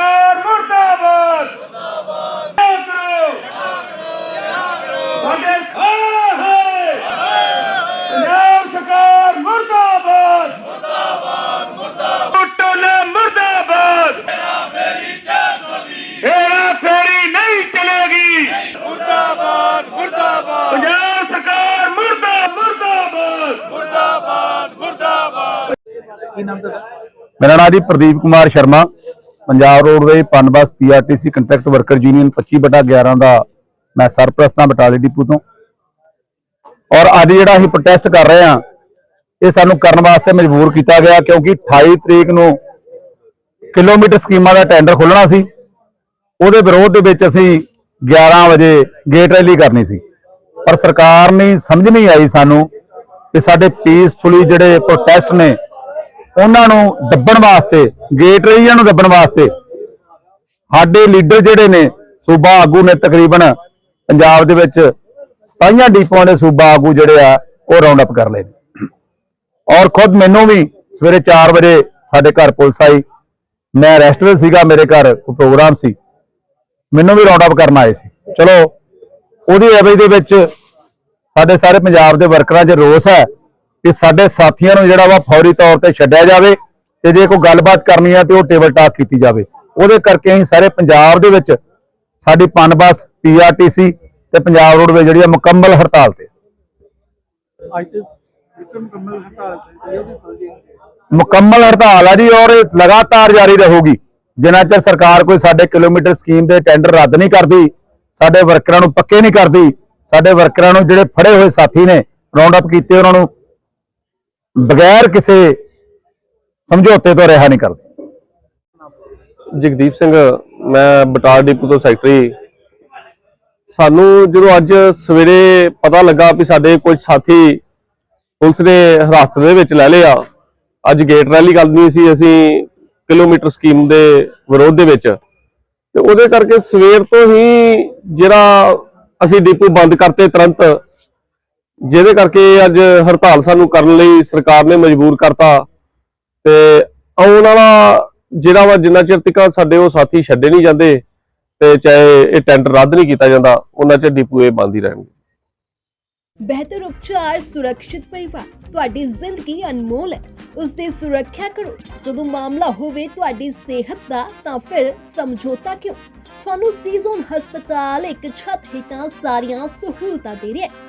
ਸਰਕਾਰ ਮੁਰਦਾਬਾਦ ਮੁਰਦਾਬਾਦ ਕਰੋ ਸਾਡੇ ਹਾਏ ਪੰਜਾਬ ਸਰਕਾਰ ਮੁਰਦਾਬਾਦ ਮੁਰਦਾਬਾਦ ਮੁਰਦਾਬਾਦ ਟੋਲੇ ਮੁਰਦਾਬਾਦ ਹੇਰਾ ਫੇਰੀ ਨਹੀਂ ਚਲੇਗੀ ਮੁਰਦਾਬਾਦ ਮੁਰਦਾਬਾਦ ਪੰਜਾਬ ਸਰਕਾਰ ਮੁਰਦਾ ਮੁਰਦਾਬਾਦ ਮੇਰਾ ਨਾਮ ਜੀ Pradeep Kumar Sharma Punjab roadway Punbus PRTC contract worker union 25 ਬਟਾ 11 ਦਾ ਮੈਂ ਸਰਪ੍ਰਸਤ ਹਾਂ ਬਟਾਲੇ ਡਿਪੂ ਤੋਂ। ਔਰ ਅੱਜ ਜਿਹੜਾ ਅਸੀਂ ਪ੍ਰੋਟੈਸਟ ਕਰ ਰਹੇ ਹਾਂ, ਇਹ ਸਾਨੂੰ ਕਰਨ ਵਾਸਤੇ ਮਜਬੂਰ ਕੀਤਾ ਗਿਆ ਕਿਉਂਕਿ 28 ਤਰੀਕ ਨੂੰ ਕਿਲੋਮੀਟਰ ਸਕੀਮਾਂ ਦਾ ਟੈਂਡਰ ਖੋਲਣਾ ਸੀ। ਉਹਦੇ ਵਿਰੋਧ ਦੇ ਵਿੱਚ ਅਸੀਂ 11 ਵਜੇ ਗੇਟ ਰੈਲੀ ਕਰਨੀ ਸੀ। ਪਰ ਸਰਕਾਰ ਨੇ ਸਮਝ ਨਹੀਂ ਆਈ ਸਾਨੂੰ ਕਿ ਸਾਡੇ ਪੀਸਫੁਲੀ ਜਿਹੜੇ ਪ੍ਰੋਟੈਸਟ ਨੇ ਉਹਨਾਂ ਨੂੰ ਦੱਬਣ ਵਾਸਤੇ, ਗੇਟ ਰਹੀਆਂ ਨੂੰ ਦੱਬਣ ਵਾਸਤੇ ਸਾਡੇ ਲੀਡਰ ਜਿਹੜੇ ਨੇ, ਸੂਬਾ ਆਗੂ ਨੇ ਤਕਰੀਬਨ ਪੰਜਾਬ ਦੇ ਵਿੱਚ 27 ਡੀਪੋਆਂ ਦੇ ਸੂਬਾ ਆਗੂ ਜਿਹੜੇ ਆ, ਉਹ ਰਾਉਂਡ ਅਪ ਕਰ ਲਏ ਨੇ। ਔਰ ਖੁਦ ਮੈਨੂੰ ਵੀ ਸਵੇਰੇ 4 ਵਜੇ ਸਾਡੇ ਘਰ ਪੁਲਿਸ ਆਈ। ਮੈਂ ਰੈਸਟੋਰੈਂਟ ਸੀਗਾ, ਮੇਰੇ ਘਰ ਕੋਈ ਪ੍ਰੋਗਰਾਮ ਸੀ। ਮੈਨੂੰ ਵੀ ਰਾਉਂਡ ਅਪ ਕਰਨ ਆਏ ਸੀ। ਚਲੋ, ਉਹਦੀ ਐਵਜ ਦੇ ਵਿੱਚ ਸਾਡੇ ਸਾਰੇ ਪੰਜਾਬ ਦੇ ਵਰਕਰਾਂ 'ਚ ਰੋਸ ਹੈ ਕਿ ਸਾਡੇ ਸਾਥੀਆਂ ਨੂੰ ਜਿਹੜਾ ਵਾ ਫੌਰੀ ਤੌਰ ਤੇ ਛੱਡਿਆ ਜਾਵੇ ਤੇ ਜੇ ਕੋਈ ਗੱਲਬਾਤ ਕਰਨੀ ਹੈ ਤੇ ਉਹ ਟੇਬਲ ਟਾਕ ਕੀਤੀ ਜਾਵੇ। ਉਹਦੇ ਕਰਕੇ ਅਸੀਂ ਸਾਰੇ ਪੰਜਾਬ ਦੇ ਵਿੱਚ ਸਾਡੀ ਪਨਬਸ ਪੀਆਰਟੀਸੀ ਤੇ ਪੰਜਾਬ ਰੋਡਵੇ ਜਿਹੜੀ ਆ ਮੁਕੰਮਲ ਹੜਤਾਲ ਤੇ ਅੱਜ ਤੇ ਇੱਕ ਮੁਕੰਮਲ ਹੜਤਾਲ ਮੁਕੰਮਲ ਆ ਜੀ ਔਰ ਲਗਾਤਾਰ ਜਾਰੀ ਰਹੂਗੀ। ਜਿੰਨਾ ਚਿਰ ਸਰਕਾਰ ਕੋਈ ਸਾਡੇ ਕਿਲੋਮੀਟਰ ਸਕੀਮ ਦੇ ਟੈਂਡਰ ਰੱਦ ਨਹੀਂ ਕਰਦੀ ਸਾਡੇ ਵਰਕਰਾਂ ਨੂੰ ਪੱਕੇ ਨਹੀਂ ਕਰਦੀ ਸਾਡੇ ਵਰਕਰਾਂ ਨੂੰ ਜਿਹੜੇ ਫੜੇ ਹੋਏ ਸਾਥੀ ਨੇ ਰਾਉਂਡ ਅਪ ਕੀਤੇ ਉਹਨਾਂ ਨੂੰ ਬਗੈਰ ਕਿਸੇ ਸਮਝੌਤੇ ਤੋਂ ਰਿਹਾ ਨਹੀਂ ਕਰਦੇ। ਜਗਦੀਪ ਸਿੰਘ, ਮੈਂ ਬਟਾਲ ਡਿਪੂ ਤੋਂ ਸੈਕਟਰੀ। ਸਾਨੂੰ ਜਦੋਂ ਅੱਜ ਸਵੇਰੇ ਪਤਾ ਲੱਗਾ ਵੀ ਸਾਡੇ ਕੁਝ ਸਾਥੀ ਪੁਲਿਸ ਨੇ ਹਿਰਾਸਤ ਦੇ ਵਿੱਚ ਲੈ ਲਿਆ, ਅੱਜ ਗੇਟ ਰੈਲੀ ਕਰਨੀ ਸੀ ਅਸੀਂ ਕਿਲੋਮੀਟਰ ਸਕੀਮ ਦੇ ਵਿਰੋਧ ਦੇ ਵਿੱਚ। ਤੇ ਉਹਦੇ ਕਰਕੇ ਸਵੇਰ ਤੋਂ ਹੀ ਜਿਹੜਾ ਅਸੀਂ ਡਿਪੂ ਬੰਦ ਕਰਤੇ ਤੁਰੰਤ। ਜਿਹਦੇ ਕਰਕੇ ਅੱਜ ਹੜਤਾਲ ਸਾਨੂੰ ਕਰਨ ਲਈ ਸਰਕਾਰ ਨੇ ਮਜਬੂਰ ਕਰਤਾ ਤੇ ਆਉਣ ਵਾਲਾ ਜਿਹੜਾ ਵਾ ਜਿੰਨਾ ਚਿਰ ਤੱਕ ਸਾਡੇ ਉਹ ਸਾਥੀ ਛੱਡੇ ਨਹੀਂ ਜਾਂਦੇ ਤੇ ਚਾਹੇ ਇਹ ਟੈਂਡਰ ਰੱਦ ਨਹੀਂ ਕੀਤਾ ਜਾਂਦਾ, ਉਹਨਾਂ ਚਿਰ ਡਿਪੂ ਇਹ ਬੰਦ ਹੀ ਰਹਿਣਗੇ। ਬਿਹਤਰ ਉਪਚਾਰ, ਸੁਰੱਖਿਅਤ ਪਰਿਵਾਰ, ਤੁਹਾਡੀ ਜ਼ਿੰਦਗੀ ਅਨਮੋਲ ਹੈ। ਉਸ ਦੀ ਸੁਰੱਖਿਆ ਕਰੋ। ਜਦੋਂ ਮਾਮਲਾ ਹੋਵੇ ਤੁਹਾਡੀ ਸਿਹਤ ਦਾ, ਤਾਂ ਫਿਰ ਸਮਝੌਤਾ ਕਿਉਂ? ਤੁਹਾਨੂੰ ਸੀਜ਼ਨ ਹਸਪਤਾਲ ਇੱਕ ਛੱਤ ਹੇਠਾਂ ਸਾਰੀਆਂ ਸਹੂਲਤਾਂ ਦੇ ਰਿਹਾ ਹੈ।